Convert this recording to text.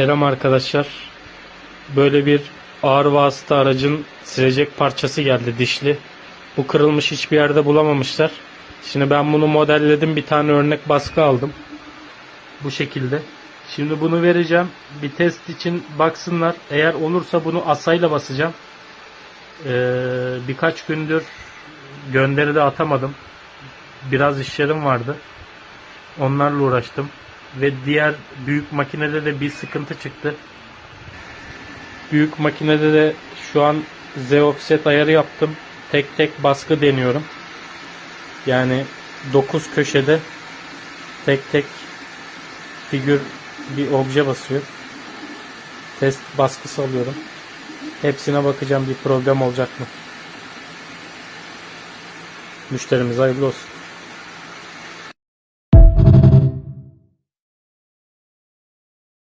Selam arkadaşlar. Böyle bir ağır vasıta aracın silecek parçası geldi dişli. Bu kırılmış hiçbir yerde bulamamışlar. Şimdi ben bunu modelledim. Bir tane örnek baskı aldım. Bu şekilde. Şimdi bunu vereceğim. Bir test için baksınlar. Eğer olursa bunu asayla basacağım. Ee, birkaç gündür gönderi de atamadım. Biraz işlerim vardı. Onlarla uğraştım. Ve diğer büyük makinede de bir sıkıntı çıktı. Büyük makinede de şu an Z offset ayarı yaptım. Tek tek baskı deniyorum. Yani 9 köşede tek tek figür bir obje basıyor. Test baskısı alıyorum. Hepsine bakacağım bir problem olacak mı? Müşterimize hayırlı olsun.